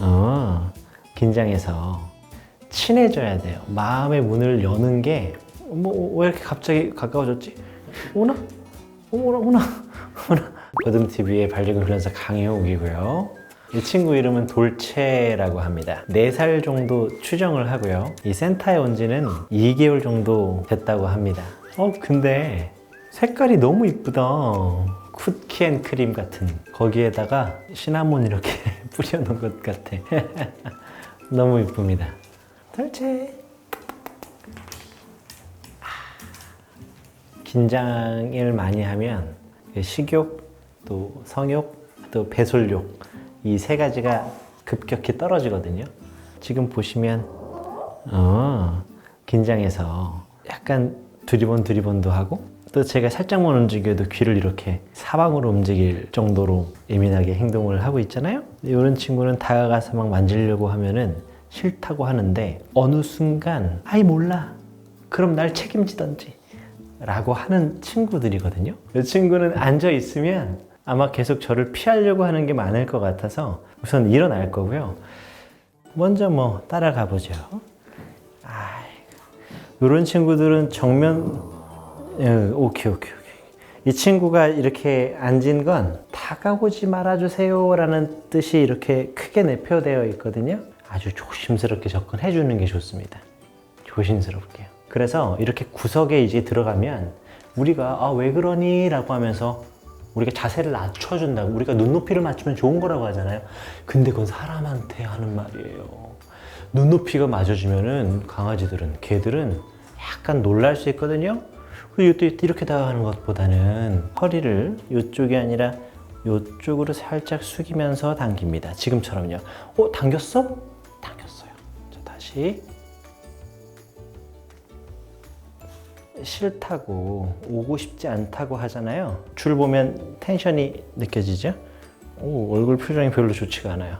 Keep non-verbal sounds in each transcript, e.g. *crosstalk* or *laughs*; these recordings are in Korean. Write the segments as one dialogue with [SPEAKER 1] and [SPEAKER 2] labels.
[SPEAKER 1] 어, 긴장해서 친해져야 돼요. 마음의 문을 여는 게, 뭐, 왜 이렇게 갑자기 가까워졌지? 오나? 오나, *laughs* 오나, 오나. 거dumTV의 반려견 훈련사 강효욱이고요. 이 친구 이름은 돌체라고 합니다. 4살 정도 추정을 하고요. 이 센터에 온 지는 2개월 정도 됐다고 합니다. 어, 근데 색깔이 너무 이쁘다. 쿠키앤 크림 같은 거기에다가 시나몬 이렇게 *laughs* 뿌려놓은 것 같아. *laughs* 너무 이쁩니다. 돌체. 긴장을 많이 하면 식욕, 또 성욕, 또 배설욕 이 세 가지가 급격히 떨어지거든요. 지금 보시면 어, 긴장해서 약간 두리번 두리번도 하고 또 제가 살짝만 움직여도 귀를 이렇게 사방으로 움직일 정도로 예민하게 행동을 하고 있잖아요. 이런 친구는 다가가서 막 만지려고 하면은 싫다고 하는데 어느 순간 아이 몰라 그럼 날 책임지던지 라고 하는 친구들이거든요. 이 친구는 앉아 있으면 아마 계속 저를 피하려고 하는 게 많을 것 같아서 우선 일어날 거고요. 먼저 뭐 따라가 보죠. 이런 친구들은 정면 예, 오케이 오케이 오케이. 이 친구가 이렇게 앉은 건 다가오지 말아주세요 라는 뜻이 이렇게 크게 내표되어 있거든요. 아주 조심스럽게 접근해 주는 게 좋습니다. 조심스럽게요. 그래서 이렇게 구석에 이제 들어가면 우리가 아, 왜 그러니? 라고 하면서 우리가 자세를 낮춰준다고 우리가 눈높이를 맞추면 좋은 거라고 하잖아요. 근데 그건 사람한테 하는 말이에요. 눈높이가 맞아지면은 강아지들은 개들은 약간 놀랄 수 있거든요. 이것도 이렇게 다가가는 것보다는 허리를 이쪽이 아니라 이쪽으로 살짝 숙이면서 당깁니다. 지금처럼요. 어, 당겼어? 당겼어요. 자, 다시. 싫다고 오고 싶지 않다고 하잖아요. 줄 보면 텐션이 느껴지죠? 오, 얼굴 표정이 별로 좋지가 않아요.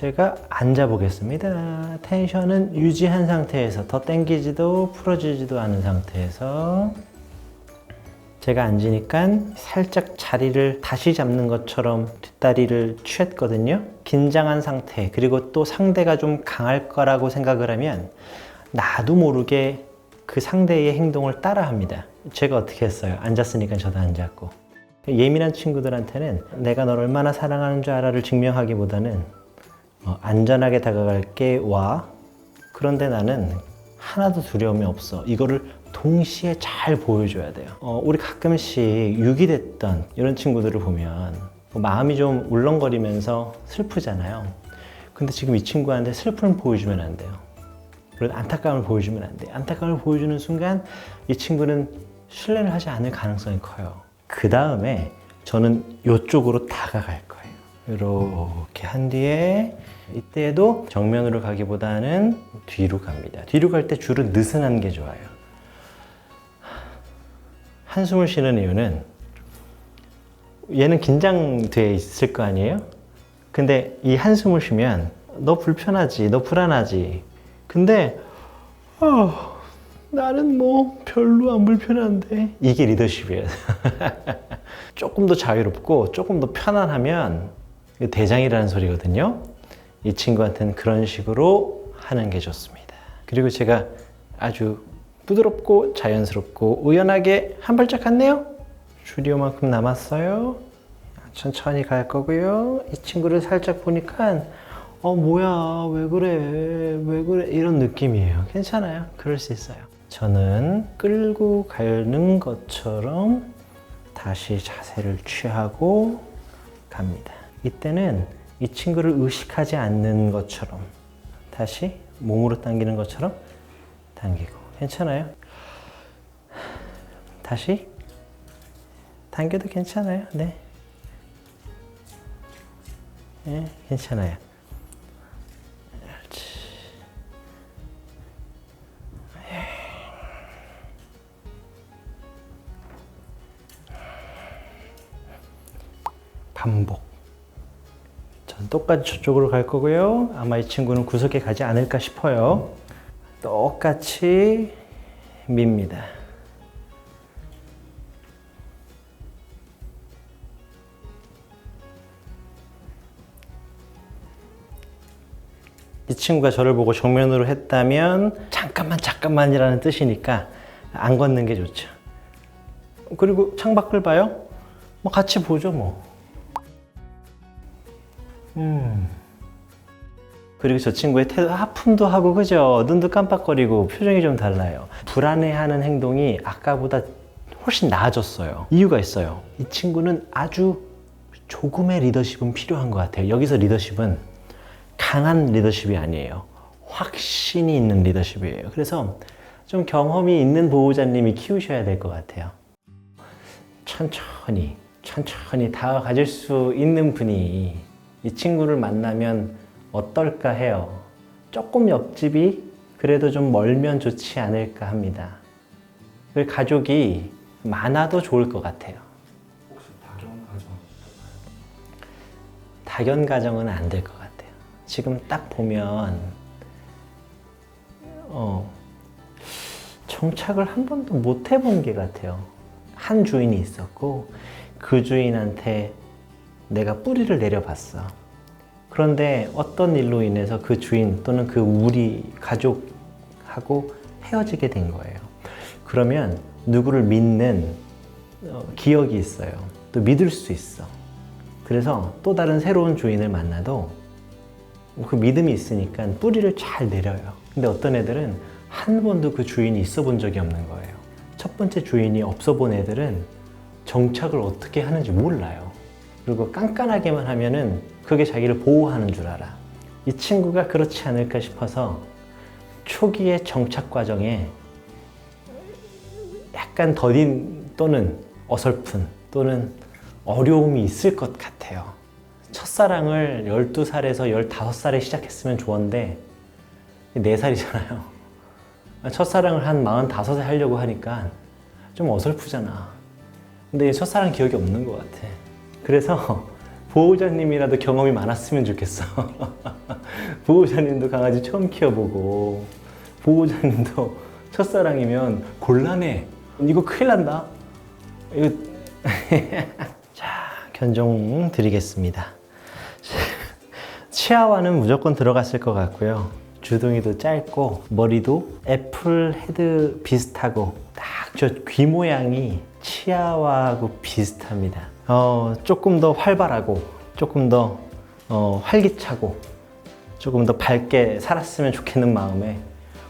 [SPEAKER 1] 제가 앉아 보겠습니다. 텐션은 유지한 상태에서 더 당기지도 풀어지지도 않은 상태에서 제가 앉으니까 살짝 자리를 다시 잡는 것처럼 뒷다리를 취했거든요. 긴장한 상태, 그리고 또 상대가 좀 강할 거라고 생각을 하면 나도 모르게 그 상대의 행동을 따라 합니다. 제가 어떻게 했어요? 앉았으니까 저도 앉았고. 예민한 친구들한테는 내가 널 얼마나 사랑하는 줄 알아를 증명하기보다는 어, 안전하게 다가갈게 와. 그런데 나는 하나도 두려움이 없어. 이거를 동시에 잘 보여줘야 돼요. 어, 우리 가끔씩 유기됐던 이런 친구들을 보면 뭐 마음이 좀 울렁거리면서 슬프잖아요. 근데 지금 이 친구한테 슬픔을 보여주면 안 돼요. 그런 안타까움을 보여주면 안 돼. 안타까움을 보여주는 순간 이 친구는 신뢰를 하지 않을 가능성이 커요. 그 다음에 저는 이쪽으로 다가갈 거예요. 이렇게 한 뒤에 이때도 정면으로 가기보다는 뒤로 갑니다. 뒤로 갈 때 줄은 느슨한 게 좋아요. 한숨을 쉬는 이유는 얘는 긴장돼 있을 거 아니에요? 근데 이 한숨을 쉬면 너 불편하지, 너 불안하지. 근데 어, 나는 뭐 별로 안 불편한데 이게 리더십이에요. *laughs* 조금 더 자유롭고 조금 더 편안하면 대장이라는 소리거든요. 이 친구한테는 그런 식으로 하는 게 좋습니다. 그리고 제가 아주 부드럽고 자연스럽고 우연하게 한 발짝 갔네요. 줄이 요만큼 남았어요. 천천히 갈 거고요. 이 친구를 살짝 보니까 어 뭐야 왜 그래 왜 그래 이런 느낌이에요. 괜찮아요. 그럴 수 있어요. 저는 끌고 가는 것처럼 다시 자세를 취하고 갑니다. 이때는 이 친구를 의식하지 않는 것처럼 다시 몸으로 당기는 것처럼 당기고 괜찮아요? 다시 당겨도 괜찮아요. 네. 네, 괜찮아요. 그렇지. 반복. 똑같이 저쪽으로 갈 거고요. 아마 이 친구는 구석에 가지 않을까 싶어요. 똑같이 밉니다. 이 친구가 저를 보고 정면으로 했다면 잠깐만 잠깐만이라는 뜻이니까 안 걷는 게 좋죠. 그리고 창밖을 봐요. 뭐 같이 보죠 뭐. 음. 그리고 저 친구의 태도 하품도 하고 그죠? 눈도 깜빡거리고 표정이 좀 달라요. 불안해하는 행동이 아까보다 훨씬 나아졌어요. 이유가 있어요. 이 친구는 아주 조금의 리더십은 필요한 것 같아요. 여기서 리더십은 강한 리더십이 아니에요. 확신이 있는 리더십이에요. 그래서 좀 경험이 있는 보호자님이 키우셔야 될 것 같아요. 천천히, 천천히 다가가질 수 있는 분이 이 친구를 만나면 어떨까 해요. 조금 옆집이 그래도 좀 멀면 좋지 않을까 합니다. 그 가족이 많아도 좋을 것 같아요.
[SPEAKER 2] 혹시 다경 가정
[SPEAKER 1] 다견 가정은 안 될 것 같아요. 지금 딱 보면 어, 정착을 한 번도 못 해본 게 같아요. 한 주인이 있었고 그 주인한테 내가 뿌리를 내려봤어. 그런데 어떤 일로 인해서 그 주인 또는 그 우리 가족하고 헤어지게 된 거예요. 그러면 누구를 믿는 어, 기억이 있어요. 또 믿을 수 있어. 그래서 또 다른 새로운 주인을 만나도 그 믿음이 있으니까 뿌리를 잘 내려요. 근데 어떤 애들은 한 번도 그 주인이 있어 본 적이 없는 거예요. 첫 번째 주인이 없어 본 애들은 정착을 어떻게 하는지 몰라요. 그리고 깐깐하게만 하면은 그게 자기를 보호하는 줄 알아. 이 친구가 그렇지 않을까 싶어서 초기의 정착 과정에 약간 더딘 또는 어설픈 또는 어려움이 있을 것 같아요. 첫사랑을 12살에서 15살에 시작했으면 좋은데 4살이잖아요. *laughs* 첫사랑을 한 45세 하려고 하니까 좀 어설프잖아. 근데 첫사랑 기억이 없는 것 같아. 그래서 *laughs* 보호자님이라도 경험이 많았으면 좋겠어. *laughs* 보호자님도 강아지 처음 키워보고 보호자님도 *laughs* 첫사랑이면 곤란해. 이거 큰일 난다. 이거 자 견종 드리겠습니다. 치아와는 무조건 들어갔을 것 같고요. 주둥이도 짧고 머리도 애플 헤드 비슷하고 딱 저 귀 모양이 치아와하고 비슷합니다. 어, 조금 더 활발하고 조금 더 어, 활기차고 조금 더 밝게 살았으면 좋겠는 마음에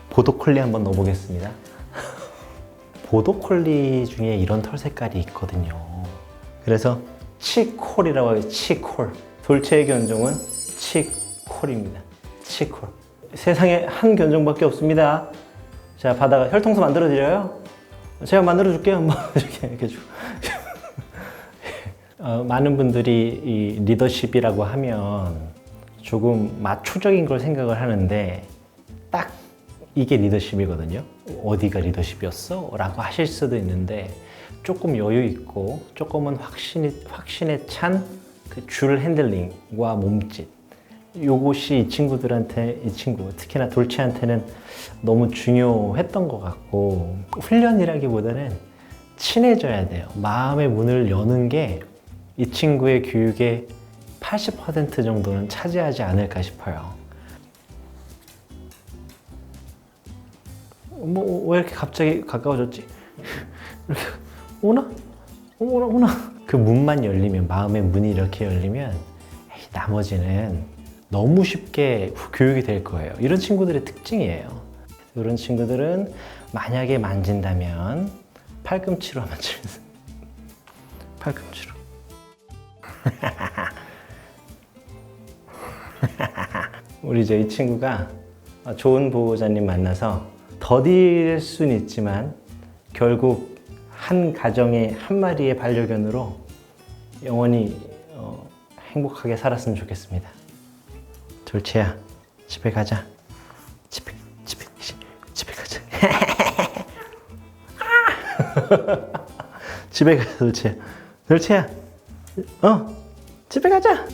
[SPEAKER 1] 보도콜리 한번 넣어보겠습니다. *laughs* 보도콜리 중에 이런 털 색깔이 있거든요. 그래서 치콜이라고 해요. 치콜. 돌체의 견종은 치콜입니다. 치콜. 세상에 한 견종밖에 없습니다. 자, 바다가 혈통소 만들어 드려요. 제가 만들어 줄게요. 한번 *laughs* 이렇게 이렇게 주. 어, 많은 분들이 이 리더십이라고 하면 조금 마초적인 걸 생각을 하는데 딱 이게 리더십이거든요. 어디가 리더십이었어? 라고 하실 수도 있는데 조금 여유 있고 조금은 확신이, 확신에 찬 그 줄 핸들링과 몸짓. 요것이 이 친구들한테, 이 친구, 특히나 돌체한테는 너무 중요했던 것 같고, 훈련이라기보다는 친해져야 돼요. 마음의 문을 여는 게 이 친구의 교육의 80% 정도는 차지하지 않을까 싶어요. 뭐 왜 이렇게 갑자기 가까워졌지? 이렇게 *laughs* 오나? 오나 오나? 그 문만 열리면 마음의 문이 이렇게 열리면 에이, 나머지는 너무 쉽게 교육이 될 거예요. 이런 친구들의 특징이에요. 이런 친구들은 만약에 만진다면 팔꿈치로 만지면서 팔꿈치로. *laughs* 우리 이제 이 친구가 좋은 보호자님 만나서 더딜 수는 있지만 결국 한 가정의 한 마리의 반려견으로 영원히 어, 행복하게 살았으면 좋겠습니다. 돌체야 집에 가자. 집에 집에 집에 가자. *laughs* 집에 가 돌체야. 돌체야. 어 집에 가자.